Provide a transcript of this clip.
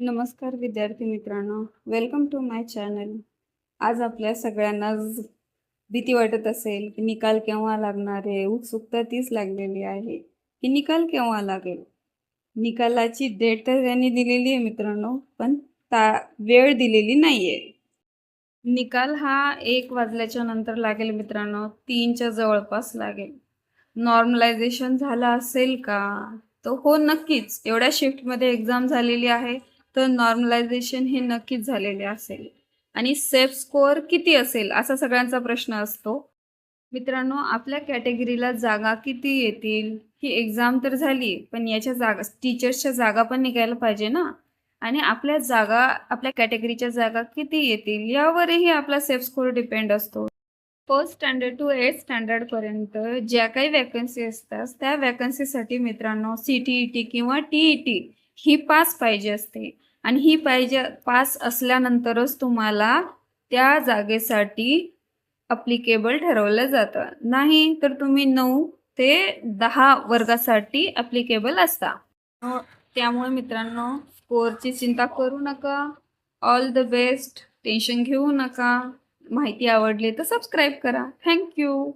नमस्कार विद्यार्थी मित्रांनो. वेलकम टू माय चॅनल आज आपल्या सगळ्यांना भीती वाटत असेल की निकाल केव्हा लागणार आहे? उत्सुकता तीच लागलेली आहे की निकाल केव्हा लागेल? निकालाची डेट तर त्यांनी दिलेली आहे मित्रांनो पण ता वेळ दिलेली नाही आहे निकाल हा एक वाजल्याच्या नंतर लागेल मित्रांनो तीनच्या जवळपास लागेल. नॉर्मलायझेशन झालं असेल का? तर हो नक्कीच. एवढ्या शिफ्टमध्ये एक्झाम झालेली आहे. तर नॉर्मलायझेशन हे नक्कीच झालेले असेल. आणि सेफ स्कोअर किती असेल असा सगळ्यांचा प्रश्न असतो. मित्रांनो आपल्या कॅटेगरीला जागा किती येतील? ही एक्झाम तर झाली पण याच्या जागा टीचर्सच्या जागा पण निघायला पाहिजे ना? आणि आपल्या जागा आपल्या कॅटेगरीच्या जागा किती येतील? यावरही आपला सेफ स्कोअर डिपेंड असतो. फर्स्ट स्टँडर्ड टू एट स्टँडर्डपर्यंत ज्या काही वॅकन्सी असतात त्या वॅकन्सीसाठी मित्रांनो सी टी ई टी किंवा टी ई टी ही पास पाहिजे असते. आणि ही पाहिजे पास असल्यानंतरच तुम्हाला त्या जागेसाठी अप्लिकेबल ठरवलं जातं. नाही तर तुम्ही नऊ ते दहा वर्गासाठी अप्लिकेबल असता. त्यामुळे मित्रांनो स्कोअरची चिंता करू नका. ऑल द बेस्ट टेन्शन घेऊ नका. माहिती आवडली तर सबस्क्राईब करा. थँक्यू